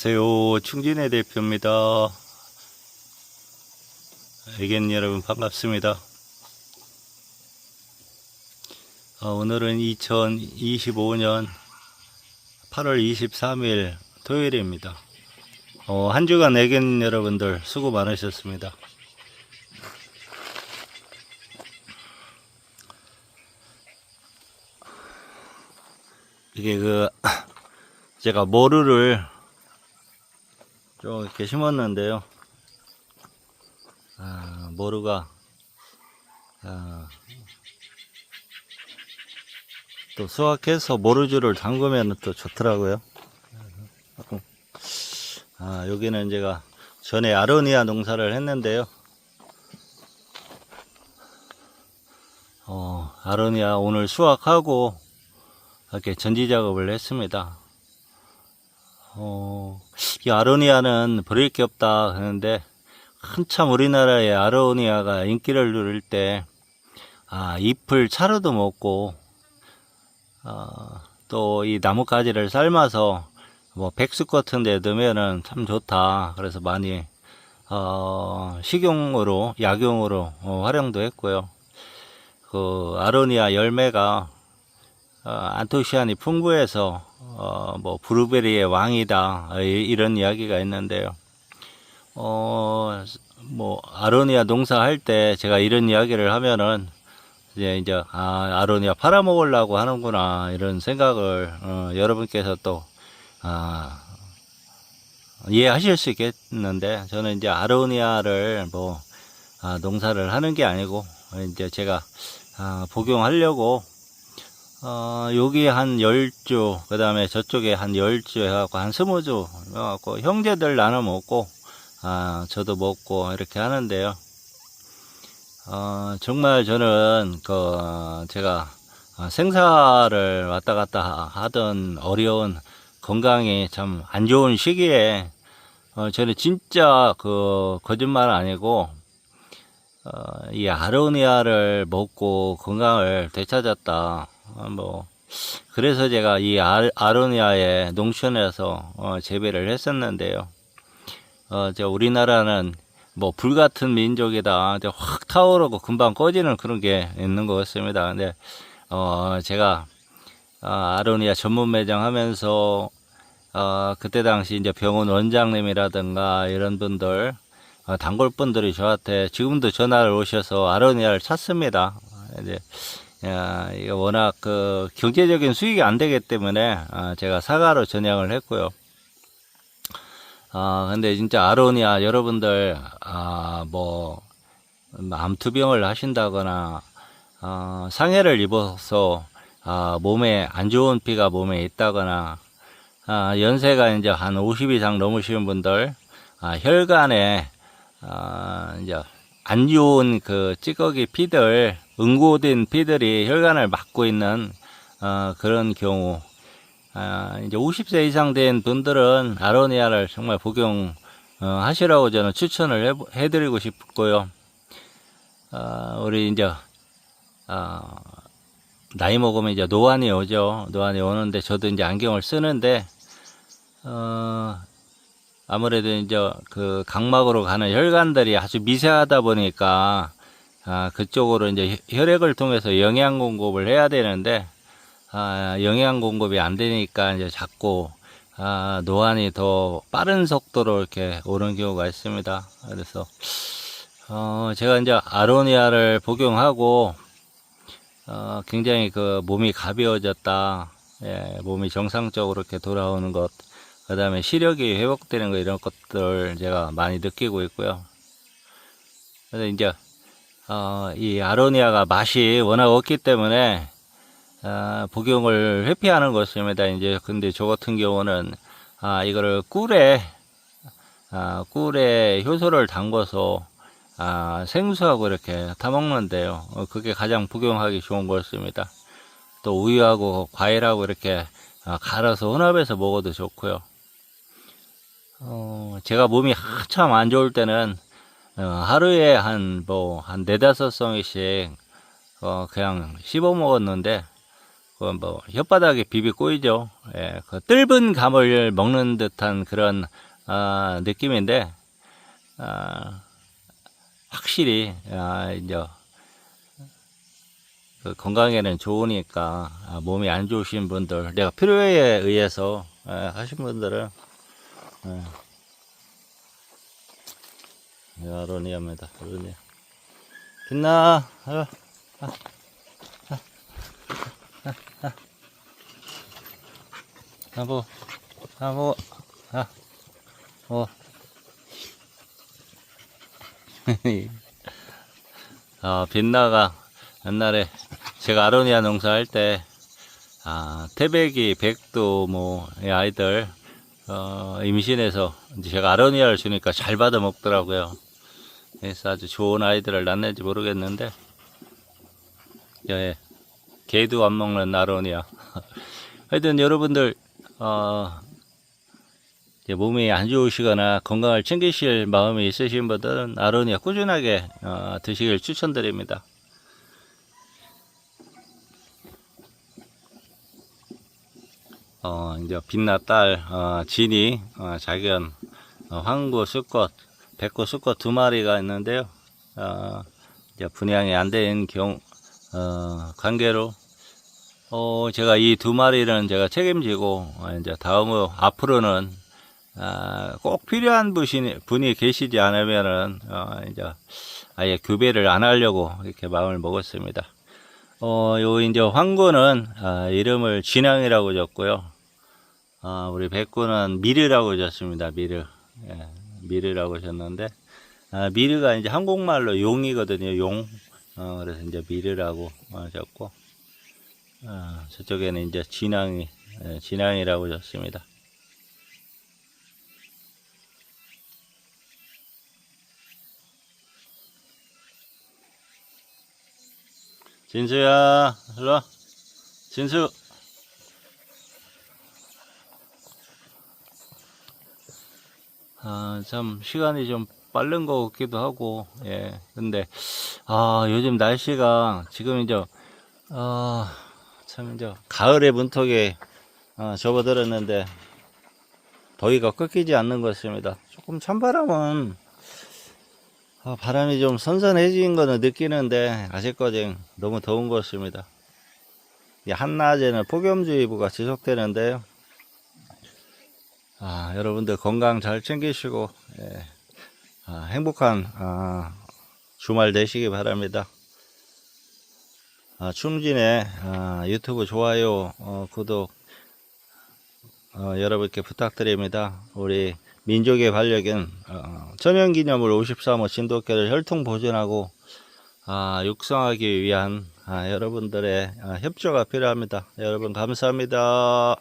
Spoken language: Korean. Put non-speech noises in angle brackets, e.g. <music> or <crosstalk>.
안녕하세요. 충진의 대표입니다. 애견 여러분 반갑습니다. 어, 오늘은 2025년 8월 23일 토요일입니다. 어, 한 주간 애견 여러분들 수고 많으셨습니다. 이게 그 제가 모루를 좀 이렇게 심었는데요. 아, 모루가 아, 또 수확해서 모루주를 담그면 또 좋더라고요. 아, 여기는 제가 전에 아로니아 농사를 했는데요. 어, 아로니아 오늘 수확하고 이렇게 전지 작업을 했습니다. 어, 이 아로니아는 버릴 게 없다 하는데 한참 우리나라의 아로니아가 인기를 누릴 때 아, 잎을 차로도 먹고 아, 또이 나뭇가지를 삶아서 뭐 백숙 같은 데 넣으면은 참 좋다. 그래서 많이 어, 식용으로 약용으로 어, 활용도 했고요. 그 아로니아 열매가 어, 안토시아닌이 풍부해서 어, 뭐 브루베리의 왕이다 이런 이야기가 있는데요. 어, 뭐 아로니아 농사할 때 제가 이런 이야기를 하면은 이제 이제 아 아로니아 팔아먹으려고 하는구나 이런 생각을 어, 여러분께서 또 아, 이해하실 수 있겠는데 저는 이제 아로니아를 뭐 아, 농사를 하는 게 아니고 이제 제가 아, 복용하려고 어, 여기 한 10주, 그 다음에 저쪽에 한 10주 해갖고 한 20주 해갖고 형제들 나눠 먹고, 아, 저도 먹고 이렇게 하는데요. 어, 정말 저는 그, 제가 어, 생사를 왔다 갔다 하던 어려운 건강이 참 안 좋은 시기에, 어, 저는 진짜 그, 거짓말 아니고, 어, 이 아로니아를 먹고 건강을 되찾았다. 어, 뭐 그래서 제가 이 아, 아로니아의 농촌에서 어, 재배를 했었는데요. 어, 저 우리나라는 뭐 불같은 민족이다. 확 타오르고 금방 꺼지는 그런 게 있는 것 같습니다. 근데 어, 제가 아, 아로니아 전문 매장 하면서 어, 그때 당시 이제 병원 원장님이라든가 이런 분들 어, 단골분들이 저한테 지금도 전화를 오셔서 아로니아를 찾습니다. 이제 야, 이거 워낙 그 경제적인 수익이 안 되기 때문에 아, 제가 사과로 전향을 했고요. 아, 근데 진짜 아로니아 여러분들 아, 뭐 암투병을 하신다거나 아, 상해를 입어서 아, 몸에 안 좋은 피가 몸에 있다거나 아, 연세가 이제 한 50 이상 넘으시는 분들 아, 혈관에 아, 이제 안 좋은 그 찌꺼기 피들, 응고된 피들이 혈관을 막고 있는 어, 그런 경우, 아, 이제 50세 이상 된 분들은 아로니아를 정말 복용 어, 하시라고 저는 추천을 해, 해드리고 싶고요. 어, 우리 이제 어, 나이 먹으면 이제 노안이 오죠. 노안이 오는데 저도 이제 안경을 쓰는데 어, 아무래도 이제 그 각막으로 가는 혈관들이 아주 미세하다 보니까 아, 그쪽으로 이제 혈액을 통해서 영양 공급을 해야 되는데 아, 영양 공급이 안 되니까 이제 자꾸 아, 노안이 더 빠른 속도로 이렇게 오는 경우가 있습니다. 그래서 어, 제가 이제 아로니아를 복용하고 어, 굉장히 그 몸이 가벼워졌다. 예, 몸이 정상적으로 이렇게 돌아오는 것. 그 다음에 시력이 회복되는 거 이런 것들 제가 많이 느끼고 있고요. 그래서 이제, 어, 이 아로니아가 맛이 워낙 없기 때문에, 아, 복용을 회피하는 것입니다. 이제, 근데 저 같은 경우는, 아, 이거를 꿀에, 아, 꿀에 효소를 담궈서, 아, 생수하고 이렇게 타먹는데요. 어, 그게 가장 복용하기 좋은 것입니다. 또 우유하고 과일하고 이렇게 아, 갈아서 혼합해서 먹어도 좋고요. 어, 제가 몸이 한참 안 좋을 때는 어, 하루에 한 뭐 한 네다섯 송이씩 어, 그냥 씹어 먹었는데 그뭐 혓바닥에 비비 꼬이죠. 예, 그 뜰은 감을 먹는 듯한 그런 아, 느낌인데 아, 확실히 아, 이제 그 건강에는 좋으니까 아, 몸이 안 좋으신 분들 내가 필요에 의해서 예, 하신 분들은 예. 야, 로니아입니다. 로니아. 빛나. 어. 아보, 아보, 아, 어. <laughs> 아, 빛나가 옛날에 제가 아로니아 농사할 때, 아, 태백이, 백도, 뭐, 이 아이들, 어, 임신해서 이제 제가 아로니아를 주니까 잘 받아 먹더라고요. 그래서 아주 좋은 아이들을 낳는지 모르겠는데, 예, 개도 안 먹는 아로니아. <laughs> 하여튼 여러분들, 어, 몸이 안 좋으시거나 건강을 챙기실 마음이 있으신 분들은 아로니아 꾸준하게 어, 드시길 추천드립니다. 어, 이제 빛나 딸, 어, 진이, 어, 작은, 어, 황구 수컷, 백구 수컷 두 마리가 있는데요. 어, 분양이 안 된 경, 어, 관계로, 어, 제가 이 두 마리는 제가 책임지고, 어, 이제 다음으로, 앞으로는, 아, 꼭 필요한 분이, 분이 계시지 않으면은, 어, 이제, 아예 교배를 안 하려고 이렇게 마음을 먹었습니다. 어, 요, 이제, 황구는, 아, 이름을 진앙이라고 졌고요. 아, 우리 백구는 미르라고 졌습니다. 미르. 예, 미르라고 졌는데, 아, 미르가 이제 한국말로 용이거든요. 용. 어, 그래서 이제 미르라고 어, 졌고, 아, 저쪽에는 이제 진앙이, 예, 진앙이라고 졌습니다. 진수야, 일로 와. 진수. 아, 참, 시간이 좀 빠른 것 같기도 하고, 예. 근데, 아, 요즘 날씨가 지금 이제, 아, 참, 이제, 가을의 문턱에, 아, 접어들었는데, 더위가 꺾이지 않는 것 같습니다. 조금 찬바람은, 아, 바람이 좀 선선해진 거는 느끼는데, 아직까지 너무 더운 것 같습니다. 이 한낮에는 폭염주의보가 지속되는데요. 아, 여러분들 건강 잘 챙기시고, 예, 아, 행복한, 아, 주말 되시기 바랍니다. 아, 충진의 아, 유튜브 좋아요, 어, 구독, 어, 여러분께 부탁드립니다. 우리 민족의 반력인, 어, 천연기념물 53호 진돗개를 혈통 보존하고, 아, 육성하기 위한, 아, 여러분들의 아, 협조가 필요합니다. 여러분 감사합니다.